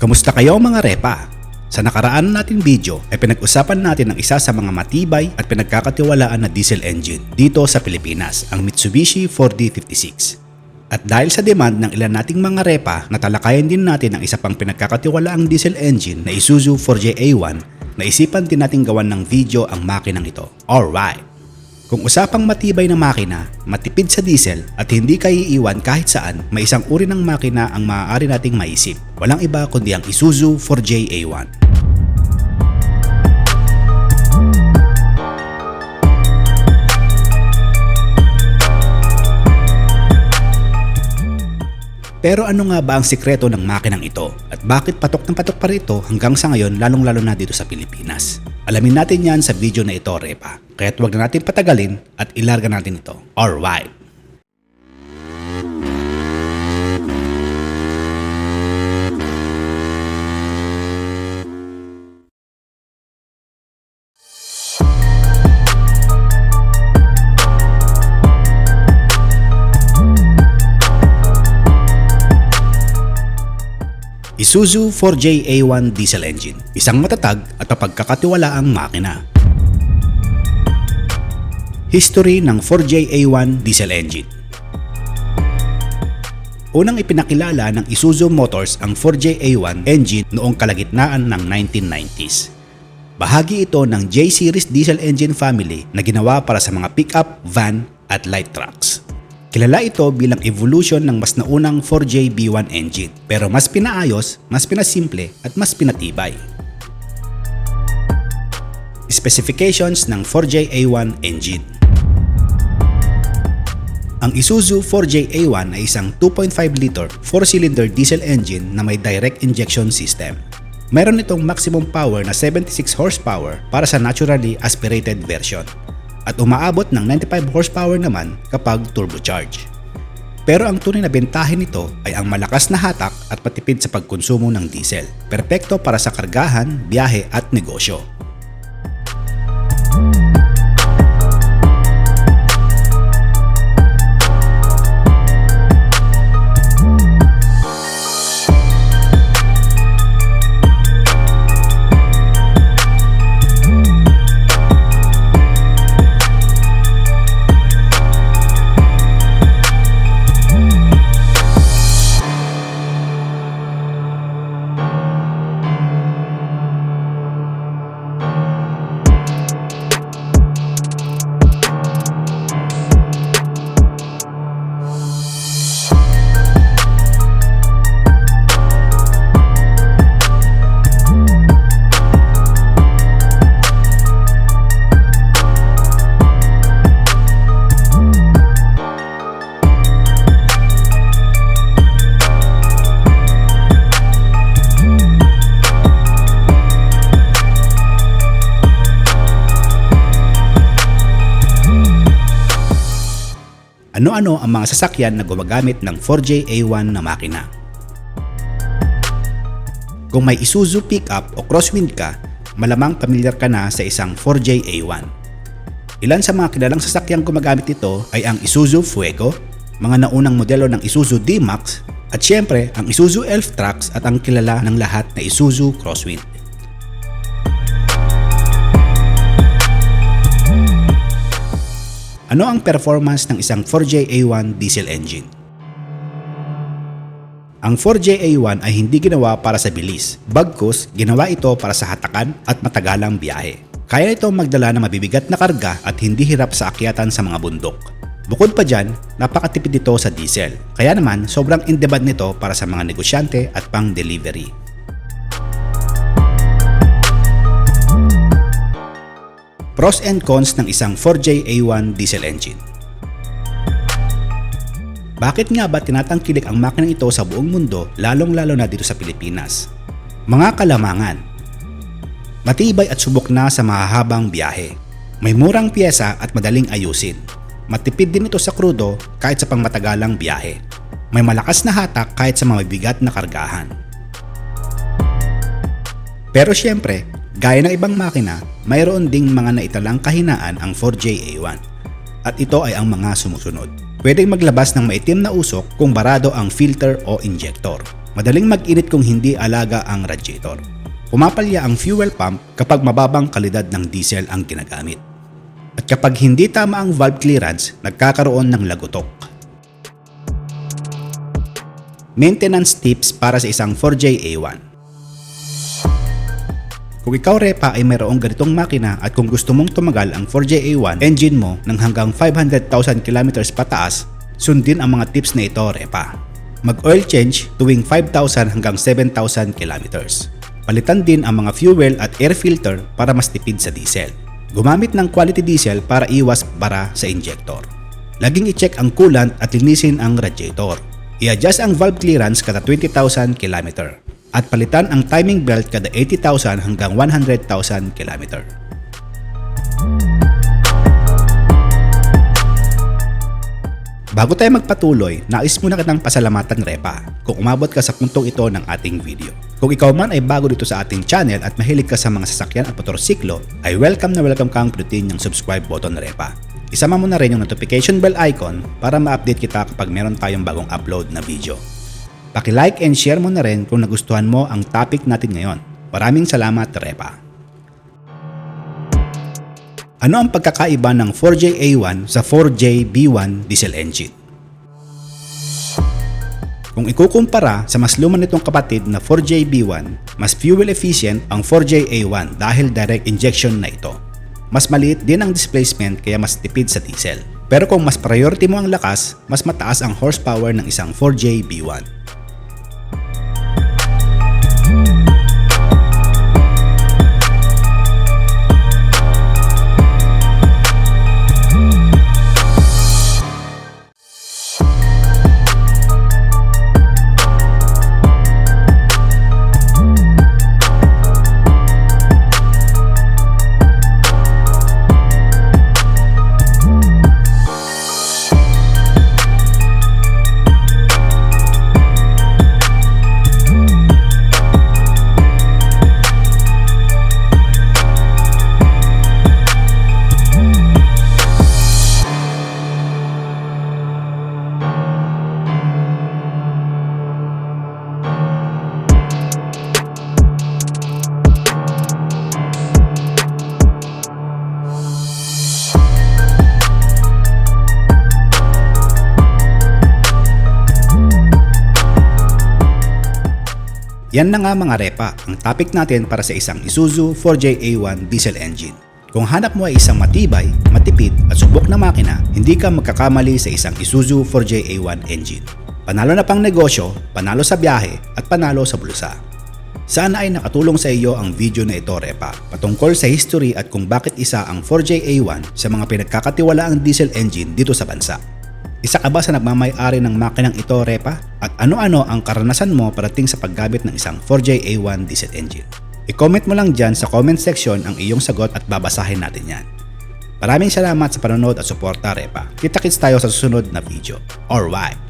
Kamusta kayo mga repa? Sa nakaraan nating video ay pinag-usapan natin ang isa sa mga matibay at pinagkakatiwalaan na diesel engine dito sa Pilipinas, ang Mitsubishi 4D56. At dahil sa demand ng ilan nating mga repa, natalakayan din natin ang isa pang pinagkakatiwalaang diesel engine na Isuzu 4JA1, naisipan din natin gawan ng video ang makinang ito. Alright! Kung usapang matibay na makina, matipid sa diesel at hindi kayo iiwan kahit saan, may isang uri ng makina ang maaari nating maisip. Walang iba kundi ang Isuzu 4JA1. Pero ano nga ba ang sikreto ng makinang ito at bakit patok ng patok pa rito hanggang sa ngayon lalong lalo na dito sa Pilipinas? Alamin natin yan sa video na ito, Repa. Kaya't huwag na natin patagalin at ilarga natin ito. Alright! Isuzu 4JA1 diesel engine, isang matatag at mapagkakatiwalaang makina. History ng 4JA1 diesel engine Unang ipinakilala ng Isuzu Motors ang 4JA1 engine noong kalagitnaan ng 1990s. Bahagi ito ng J-Series diesel engine family na ginawa para sa mga pickup, van at light trucks. Kilala ito bilang evolution ng mas naunang 4J B1 engine pero mas pinaayos, mas pinasimple at mas pinatibay. Specifications ng 4J A1 engine Ang Isuzu 4J A1 ay isang 2.5 liter 4-cylinder diesel engine na may direct injection system. Meron itong maximum power na 76 horsepower para sa naturally aspirated version at umaabot ng 95 horsepower naman kapag turbocharge. Pero ang tunay na bentahin nito ay ang malakas na hatak at patipid sa pagkonsumo ng diesel. Perpekto para sa kargahan, biyahe at negosyo. Ano-ano ang mga sasakyan na gumagamit ng 4JA1 na makina? Kung may Isuzu pickup o crosswind ka, malamang pamilyar ka na sa isang 4JA1. Ilan sa mga kilalang sasakyang gumagamit nito ay ang Isuzu Fuego, mga naunang modelo ng Isuzu D-Max, at syempre ang Isuzu Elf Trucks at ang kilala ng lahat na Isuzu Crosswind. Ano ang performance ng isang 4JA1 diesel engine? Ang 4JA1 ay hindi ginawa para sa bilis, bagkus ginawa ito para sa hatakan at matagalang biyahe. Kaya ito magdala ng mabibigat na karga at hindi hirap sa akyatan sa mga bundok. Bukod pa dyan, napakatipid ito sa diesel. Kaya naman, sobrang in-demand nito para sa mga negosyante at pang Pros and cons ng isang 4JA1 diesel engine. Bakit nga ba tinatangkilik ang makinang ito sa buong mundo lalong-lalo na dito sa Pilipinas? Mga kalamangan. Matibay at subok na sa mahahabang biyahe. May murang pyesa at madaling ayusin. Matipid din ito sa krudo kahit sa pangmatagalang biyahe. May malakas na hatak kahit sa mga bigat na kargahan. Pero syempre, Gaya ng ibang makina, mayroon ding mga naitalang kahinaan ang 4JA1 at ito ay ang mga sumusunod. Pwedeng maglabas ng maitim na usok kung barado ang filter o injector. Madaling mag-init kung hindi alaga ang radiator. Pumapalya ang fuel pump kapag mababang kalidad ng diesel ang ginagamit. At kapag hindi tama ang valve clearance, nagkakaroon ng lagutok. Maintenance tips para sa isang 4JA1 Kung ikaw repa ay mayroong ganitong makina at kung gusto mong tumagal ang 4JA1 engine mo ng hanggang 500,000 km pataas, sundin ang mga tips na ito repa. Mag-oil change tuwing 5,000 hanggang 7,000 km. Palitan din ang mga fuel at air filter para mas tipid sa diesel. Gumamit ng quality diesel para iwas bara sa injector. Laging i-check ang coolant at linisin ang radiator. I-adjust ang valve clearance kada 20,000 km at palitan ang timing belt kada 80,000 hanggang 100,000 km. Bago tayo magpatuloy, nais muna kitang pasalamatan Repa kung umabot ka sa puntong ito ng ating video. Kung ikaw man ay bago dito sa ating channel at mahilig ka sa mga sasakyan at motorsiklo, ay welcome na welcome kang pinutin yung subscribe button Repa. Isama mo na rin yung notification bell icon para ma-update kita kapag meron tayong bagong upload na video. Paki-like and share mo na rin kung nagustuhan mo ang topic natin ngayon. Maraming salamat Repa. Ano ang pagkakaiba ng 4JA1 sa 4JB1 diesel engine? Kung ikukumpara sa mas luma nitong kapatid na 4JB1, mas fuel efficient ang 4JA1 dahil direct injection na ito. Mas maliit din ang displacement kaya mas tipid sa diesel. Pero kung mas priority mo ang lakas, mas mataas ang horsepower ng isang 4JB1. Yan na nga mga repa, ang topic natin para sa isang Isuzu 4JA1 diesel engine. Kung hanap mo ay isang matibay, matipid at subok na makina, hindi ka magkakamali sa isang Isuzu 4JA1 engine. Panalo na pang negosyo, panalo sa biyahe at panalo sa bulsa. Sana ay nakatulong sa iyo ang video na ito repa patungkol sa history at kung bakit isa ang 4JA1 sa mga pinagkakatiwalaang diesel engine dito sa bansa. Isa ka ba sa nagmamay-ari ng makinang ito, Repa? At ano-ano ang karanasan mo parating sa paggamit ng isang 4JA1 diesel engine? I-comment mo lang dyan sa comment section ang iyong sagot at babasahin natin yan. Maraming salamat sa panonood at suporta, Repa. Kita-kits tayo sa susunod na video. Alright!